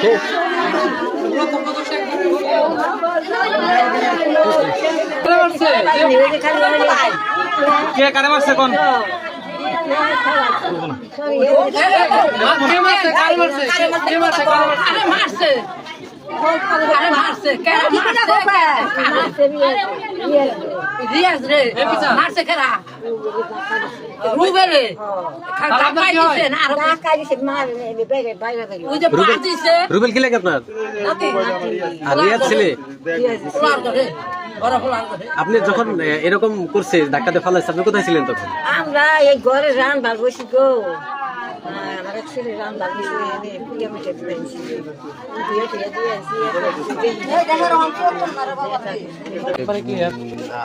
শেষ কে কারে মারছে কোন? দে। ওনার ওনার একটা বক্তব্য দে, কারণ তো- ভাই, শেষ। কে কারে মারছে কোন রুবেল কি লাগে আপনার আর রিয়াজ ছেলে আপনি যখন এরকম করছে ডাক্তারে ফালাইছে আপনি কোথায় ছিলেন তখন? আমরা এই ঘরে রান ভালো বসি গো।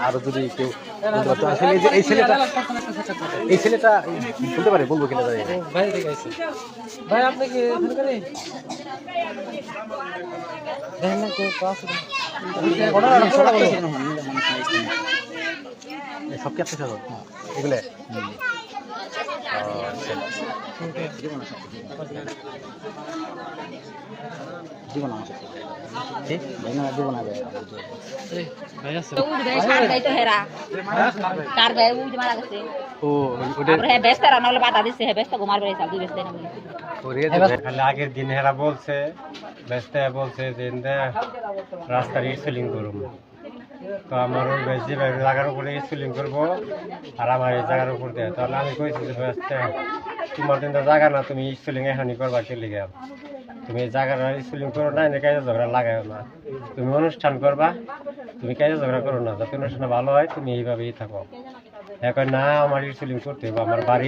আরও যদি কেউ আসলে এই ছেলেটা এই ছেলেটা বলতে পারে বলব কিনা ভাই ঠিক আছে ভাই আপনি কি সব কি আপনি এগুলো হ্যাঁ হ্যাঁ আগের দিন হেরা বলছে ব্যস্ত বলছে যে রাস্তার স্কুলিং করুম তো আমার ওই বেশি জায়গার উপরে স্কুলিং করব, আর আমার এই জায়গার উপর দেয়। তাহলে আমি কইছি যে তোমার কিন্তু জায়গা না, তুমি স্কুলিং এখন করবা কে লিগে তুমি এই জায়গার স্কুলিং করো না, এনে কাজে ঝগড়া লাগাও না। তুমি অনুষ্ঠান করবা, তুমি কাজে ঝগড়া করো না। যাতে অনুষ্ঠান ভালো হয়, তুমি এইভাবেই থাকো। এখন না আমার স্কুলিং করতে হবে আমার বাড়ি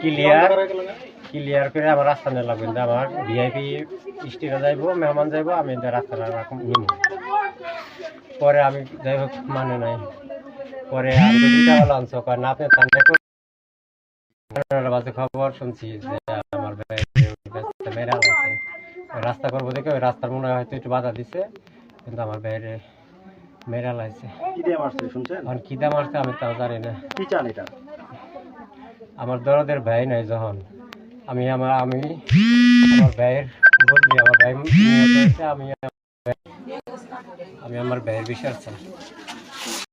ক্লিয়ার ক্লিয়ার করে আমার রাস্তা নিয়ে লাগবে আমার ভিআইপি যাইবো মেহমান যাইবো আমি রাখুন নিব। পরে আমি যাই হোক মানে নাই। পরে আমি আনছো কারণ আপনি বাজে খবর শুনছি যে আমার রাস্তা করব দেখে ওই রাস্তার মনে হয় হয়তো একটু বাধা দিছে কিন্তু আমার বাইরে মেরা লাগছে কি দিয়ে মারছে শুনছেন? এখন কি দাম আসছে আমি তাও জানি না। কি চান এটা? আমার দরদের ভাই নাই যখন। আমি আমার আমি আমার ভাইয়ের বদলি আমার ভাই আমি আমার ভাই- আমি আমার ভাইয়ের বিশ্বাস চাই।